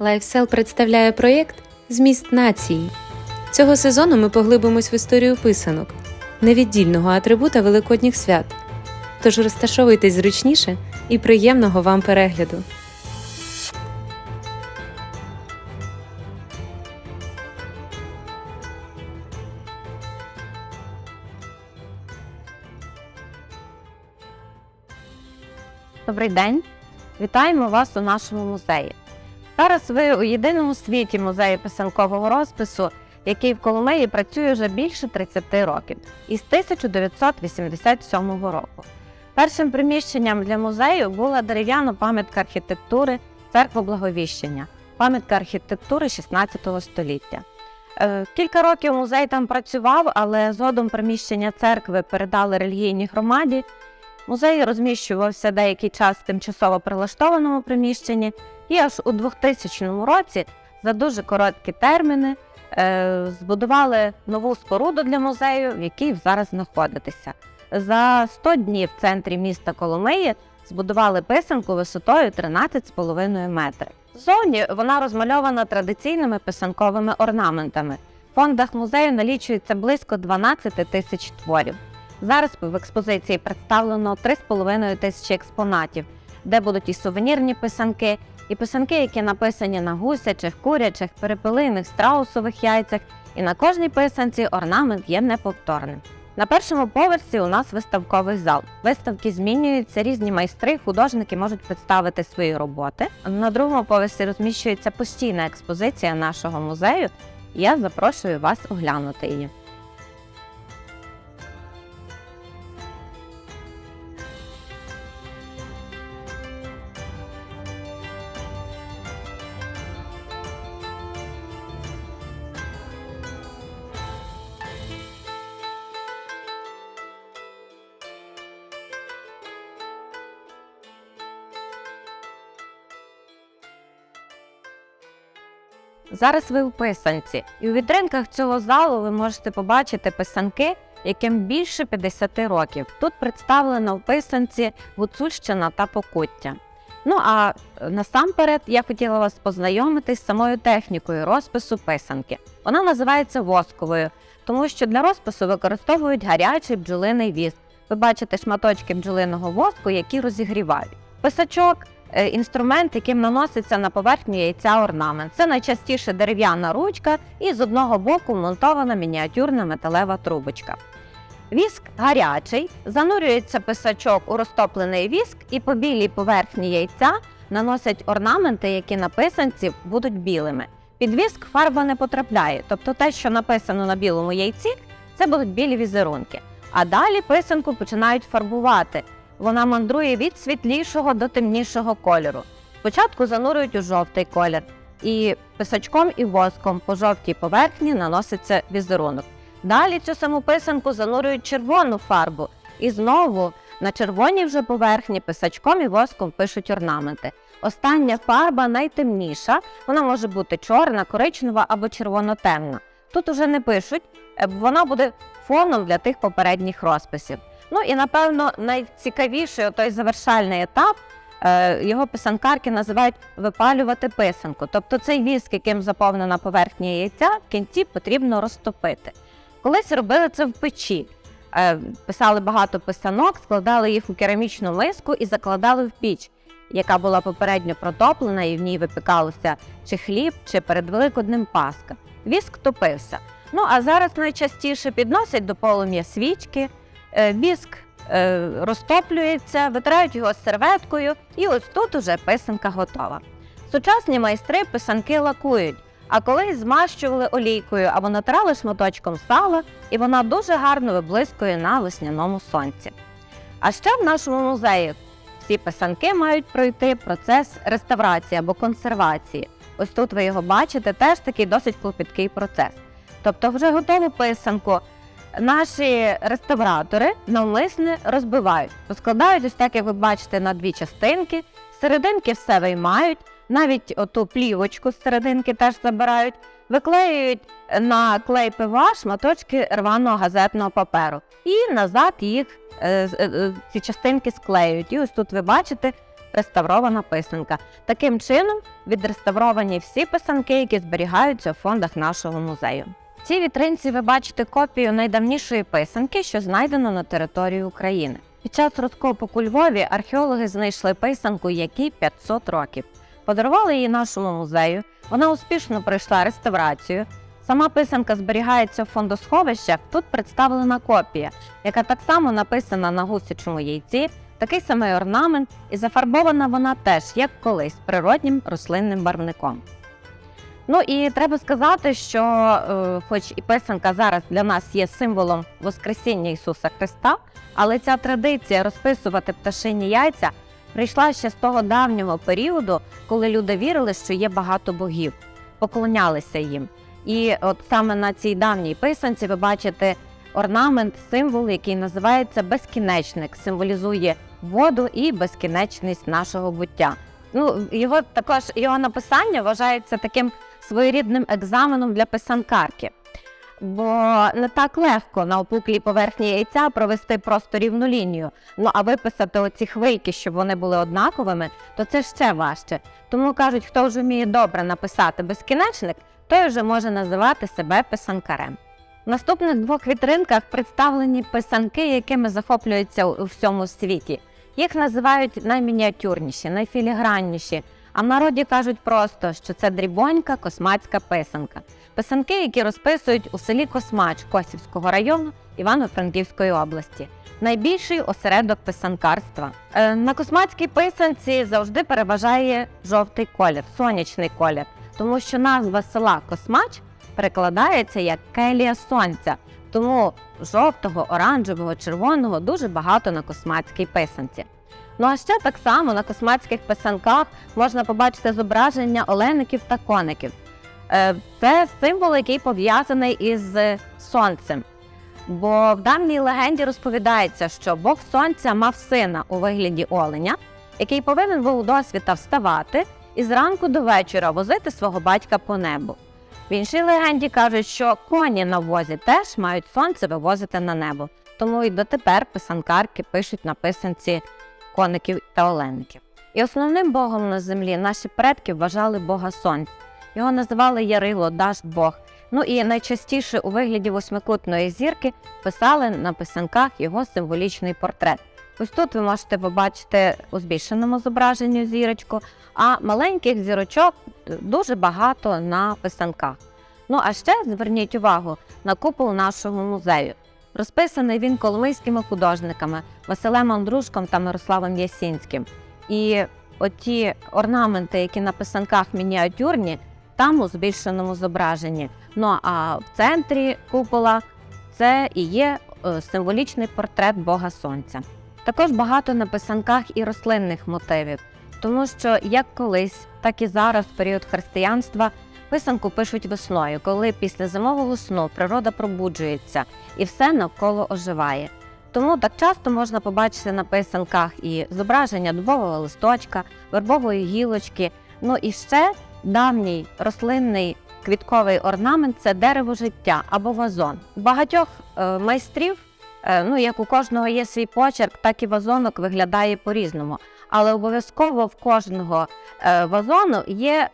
LifeSell представляє проєкт Зміст нації. Цього сезону ми поглибимось в історію писанок, невіддільного атрибута великодніх свят. Тож розташовуйтесь зручніше і приємного вам перегляду. Добрий день! Вітаємо вас у нашому музеї. Зараз ви у єдиному світі музеї писанкового розпису, який в Коломиї працює вже більше 30 років, із 1987 року. Першим приміщенням для музею була дерев'яна пам'ятка архітектури церква Благовіщення, пам'ятка архітектури 16 століття. Е, Кілька років музей там працював, але згодом приміщення церкви передали релігійній громаді. Музей розміщувався деякий час в тимчасово прилаштованому приміщенні, і аж у 2000 році за дуже короткі терміни е, збудували нову споруду для музею, в якій зараз знаходитеся. За 100 днів в центрі міста Коломиї збудували писанку висотою 13,5 метри. Ззовні вона розмальована традиційними писанковими орнаментами. В фондах музею налічується близько 12 тисяч творів. Зараз в експозиції представлено 3,5 тисячі експонатів, де будуть і сувенірні писанки, і писанки, які написані на гусячих, курячих, перепелиних, страусових яйцях. І на кожній писанці орнамент є неповторним. На першому поверсі у нас виставковий зал. Виставки змінюються, різні майстри, художники можуть представити свої роботи. На другому поверсі розміщується постійна експозиція нашого музею. і Я запрошую вас оглянути її. Зараз ви в писанці, і у вітринках цього залу ви можете побачити писанки, яким більше 50 років. Тут представлено в писанці Гуцульщина та Покуття. Ну а е, насамперед я хотіла вас познайомити з самою технікою розпису писанки. Вона називається восковою, тому що для розпису використовують гарячий бджолиний віск. Ви бачите шматочки бджолиного воску, які розігрівають. Писачок інструмент, яким наноситься на поверхню яйця орнамент. Це найчастіше дерев'яна ручка і з одного боку монтована мініатюрна металева трубочка. Віск гарячий, занурюється писачок у розтоплений віск і по білій поверхні яйця наносять орнаменти, які на писанці будуть білими. Під віск фарба не потрапляє, тобто те, що написано на білому яйці, це будуть білі візерунки. А далі писанку починають фарбувати. Вона мандрує від світлішого до темнішого кольору. Спочатку занурюють у жовтий колір, і писачком і воском по жовтій поверхні наноситься візерунок. Далі цю саму писанку занурюють червону фарбу, і знову на червоній вже поверхні писачком і воском пишуть орнаменти. Остання фарба найтемніша, вона може бути чорна, коричнева або червоно-темна. Тут уже не пишуть, е, вона буде фоном для тих попередніх розписів. Ну і напевно найцікавіший той завершальний етап. е, Його писанкарки називають випалювати писанку. Тобто цей віск, яким заповнена поверхня яйця, в кінці потрібно розтопити. Колись робили це в печі. Е, Писали багато писанок, складали їх у керамічну миску і закладали в піч, яка була попередньо протоплена, і в ній випікалося чи хліб, чи перед великодним паска. Віск топився. Ну а зараз найчастіше підносять до полум'я свічки, е, віск е, розтоплюється, витирають його серветкою, і ось тут уже писанка готова. Сучасні майстри писанки лакують, а колись змащували олійкою або натирали шматочком сала, і вона дуже гарно виблискує на весняному сонці. А ще в нашому музеї всі писанки мають пройти процес реставрації або консервації. Ось тут ви його бачите, теж такий досить клопіткий процес. Тобто, вже готову писанку наші реставратори навмисне розбивають, розкладають ось так, як ви бачите, на дві частинки, серединки все виймають, навіть оту плівочку з серединки теж забирають, виклеюють на клей ПВА шматочки рваного газетного паперу і назад їх е, е, е, ці частинки склеюють. І ось тут ви бачите реставрована писанка. Таким чином відреставровані всі писанки, які зберігаються в фондах нашого музею. Цій вітринці ви бачите копію найдавнішої писанки, що знайдено на території України. Під час розкопок у Львові археологи знайшли писанку, якій 500 років. Подарували її нашому музею. Вона успішно пройшла реставрацію. Сама писанка зберігається в фондосховищах. Тут представлена копія, яка так само написана на гусячому яйці, такий самий орнамент, і зафарбована вона теж, як колись, природнім рослинним барвником. Ну і треба сказати, що, е, хоч і писанка зараз для нас є символом Воскресіння Ісуса Христа, але ця традиція розписувати пташині яйця прийшла ще з того давнього періоду, коли люди вірили, що є багато богів, поклонялися їм. І от саме на цій давній писанці ви бачите орнамент, символ, який називається безкінечник, символізує воду і безкінечність нашого буття. Ну, його також його написання вважається таким своєрідним екзаменом для писанкарки. Бо не так легко на опуклій поверхні яйця провести просто рівну лінію. Ну а виписати оці хвильки, щоб вони були однаковими, то це ще важче. Тому кажуть, хто вже вміє добре написати безкінечник, той вже може називати себе писанкарем. В наступних двох вітринках представлені писанки, якими захоплюються у всьому світі. Їх називають наймініатюрніші, найфілігранніші. А в народі кажуть просто, що це дрібонька космацька писанка. Писанки, які розписують у селі Космач Косівського району Івано-Франківської області. Найбільший осередок писанкарства. Е, на космацькій писанці завжди переважає жовтий колір, сонячний колір, тому що назва села Космач перекладається як келія сонця. Тому жовтого, оранжевого, червоного дуже багато на космацькій писанці. Ну а ще так само на космацьких писанках можна побачити зображення олеників та коників. Е, Це символ, який пов'язаний із сонцем. Бо в давній легенді розповідається, що Бог Сонця мав сина у вигляді оленя, який повинен був до світа вставати і зранку до вечора возити свого батька по небу. В іншій легенді кажуть, що коні на возі теж мають сонце вивозити на небо. Тому і дотепер писанкарки пишуть на писанці коників та олеників. І основним богом на землі наші предки вважали Бога Сонця. Його називали Ярило, Дашт Бог. Ну і найчастіше у вигляді восьмикутної зірки писали на писанках його символічний портрет. Ось тут ви можете побачити у збільшеному зображенню зірочку, а маленьких зірочок дуже багато на писанках. Ну а ще зверніть увагу на купол нашого музею. Розписаний він коломийськими художниками Василем Андрушком та Мирославом Ясінським. І оті орнаменти, які на писанках мініатюрні, там у збільшеному зображенні. Ну а в центрі купола це і є е, символічний портрет Бога Сонця. Також багато на писанках і рослинних мотивів, тому що як колись, так і зараз, в період християнства, писанку пишуть весною, коли після зимового сну природа пробуджується і все навколо оживає. Тому так часто можна побачити на писанках і зображення дубового листочка, вербової гілочки. Ну і ще давній рослинний квітковий орнамент це дерево життя або вазон. У багатьох е, майстрів, е, ну як у кожного є свій почерк, так і вазонок виглядає по-різному. Але обов'язково в кожного е, вазону є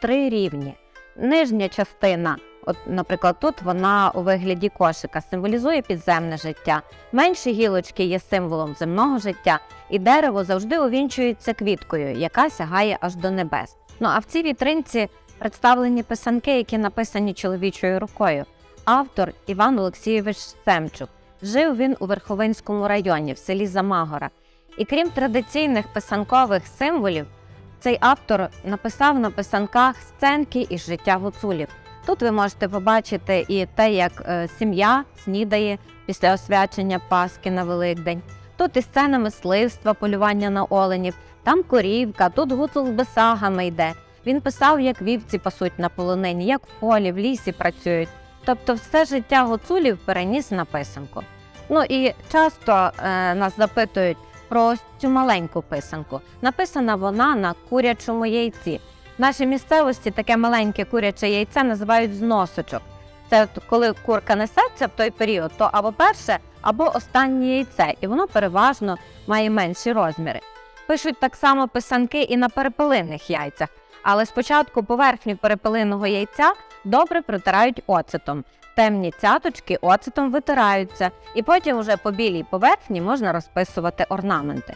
три рівні. Нижня частина, от, наприклад, тут вона у вигляді кошика, символізує підземне життя. Менші гілочки є символом земного життя, і дерево завжди увінчується квіткою, яка сягає аж до небес. Ну а в цій вітринці представлені писанки, які написані чоловічою рукою. Автор Іван Олексійович Семчук. Жив він у Верховинському районі в селі Замагора. І крім традиційних писанкових символів, цей автор написав на писанках сценки із життя гуцулів. Тут ви можете побачити і те, як е, сім'я снідає після освячення Пасхи на Великдень. Тут і сцена мисливства, полювання на оленів, там корівка, тут гуцул з бесагами йде. Він писав, як вівці пасуть на полонині, як в полі, в лісі працюють. Тобто все життя гуцулів переніс на писанку. Ну і часто е, нас запитують про цю маленьку писанку. Написана вона на курячому яйці. В нашій місцевості таке маленьке куряче яйце називають зносочок. Це коли курка несеться в той період, то або перше, або останнє яйце, і воно переважно має менші розміри. пишуть так само писанки і на перепелиних яйцях, але спочатку поверхню перепелиного яйця добре протирають оцетом. Темні цяточки оцетом витираються, і потім уже по білій поверхні можна розписувати орнаменти.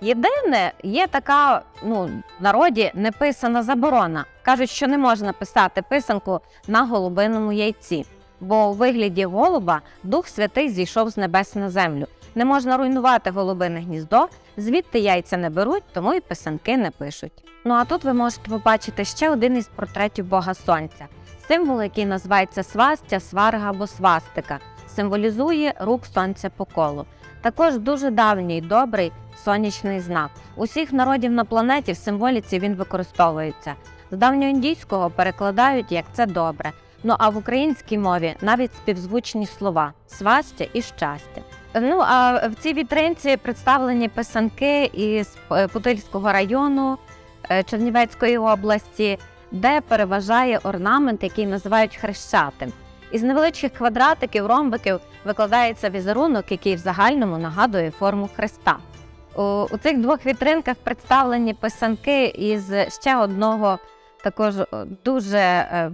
Єдине, є така ну, в народі неписана заборона. Кажуть, що не можна писати писанку на голубиному яйці, бо у вигляді голуба Дух Святий зійшов з небес на землю. Не можна руйнувати голубине гніздо, звідти яйця не беруть, тому і писанки не пишуть. Ну а тут ви можете побачити ще один із портретів Бога Сонця. Символ, який називається свастя, сварга або свастика, символізує рух сонця по колу. Також дуже давній добрий сонячний знак. Усіх народів на планеті в символіці він використовується. З давньоіндійського перекладають як це добре. Ну а в українській мові навіть співзвучні слова свастя і щастя. Ну а в цій вітринці представлені писанки із е, Путильського району е, Чернівецької області, де переважає орнамент, який називають хрещатим. Із невеличких квадратиків, ромбиків викладається візерунок, який в загальному нагадує форму хреста. У, цих двох вітринках представлені писанки із ще одного також дуже е,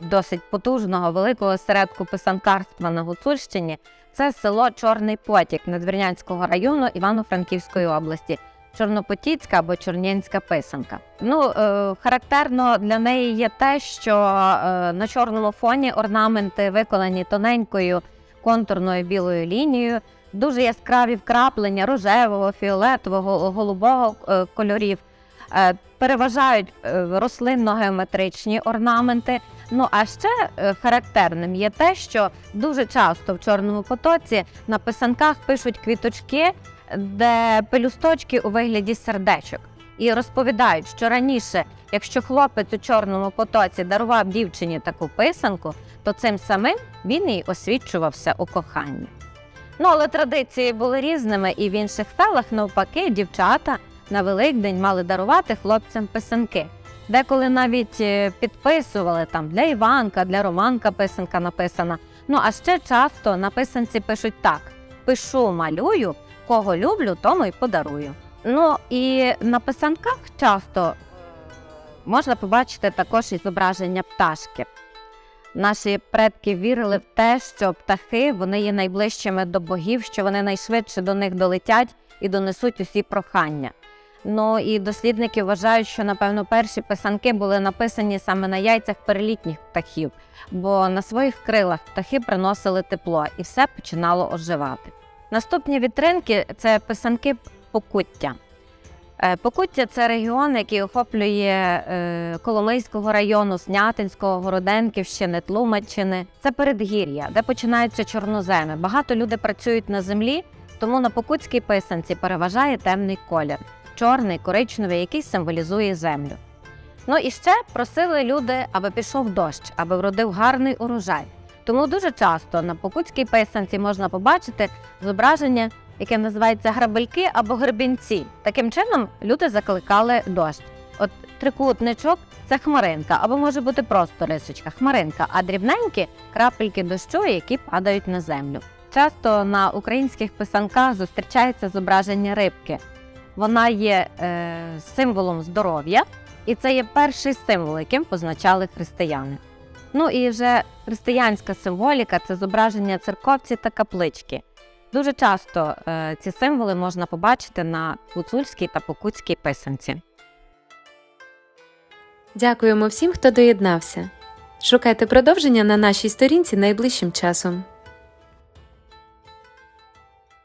досить потужного великого осередку писанкарства на Гуцульщині. Це село Чорний Потік Надвірнянського району Івано-Франківської області. Чорнопотіцька або чорнянська писанка. Ну, е, характерно для неї є те, що е, на чорному фоні орнаменти виконані тоненькою контурною білою лінією, дуже яскраві вкраплення рожевого, фіолетового, голубого е, кольорів. Е, переважають е, рослинно-геометричні орнаменти. Ну а ще е, характерним є те, що дуже часто в чорному потоці на писанках пишуть квіточки, де пелюсточки у вигляді сердечок. І розповідають, що раніше, якщо хлопець у чорному потоці дарував дівчині таку писанку, то цим самим він їй освічувався у коханні. Ну але традиції були різними, і в інших селах, навпаки, дівчата на Великдень мали дарувати хлопцям писанки. Деколи навіть е, підписували там для Іванка, для Романка писанка написана. Ну а ще часто на писанці пишуть так: пишу, малюю, кого люблю, тому й подарую. Ну і на писанках часто можна побачити також і зображення пташки. Наші предки вірили в те, що птахи вони є найближчими до богів, що вони найшвидше до них долетять і донесуть усі прохання. Ну і дослідники вважають, що напевно перші писанки були написані саме на яйцях перелітніх птахів, бо на своїх крилах птахи приносили тепло і все починало оживати. Наступні вітринки це писанки Покуття. Е, Покуття це регіон, який охоплює е, Коломийського району, Снятинського, Городенківщини, Тлумаччини. Це передгір'я, де починаються чорноземи. Багато людей працюють на землі, тому на покутській писанці переважає темний колір чорний, коричневий, який символізує землю. Ну і ще просили люди, аби пішов дощ, аби вродив гарний урожай. Тому дуже часто на покутській писанці можна побачити зображення, яке називається грабельки або гребінці. Таким чином люди закликали дощ. От трикутничок це хмаринка, або може бути просто рисочка, хмаринка, а дрібненькі крапельки дощу, які падають на землю. Часто на українських писанках зустрічається зображення рибки. Вона є е, символом здоров'я, і це є перший символ, яким позначали християни. Ну і вже християнська символіка це зображення церковці та каплички. Дуже часто е, ці символи можна побачити на гуцульській та покутській писанці. Дякуємо всім, хто доєднався. Шукайте продовження на нашій сторінці найближчим часом.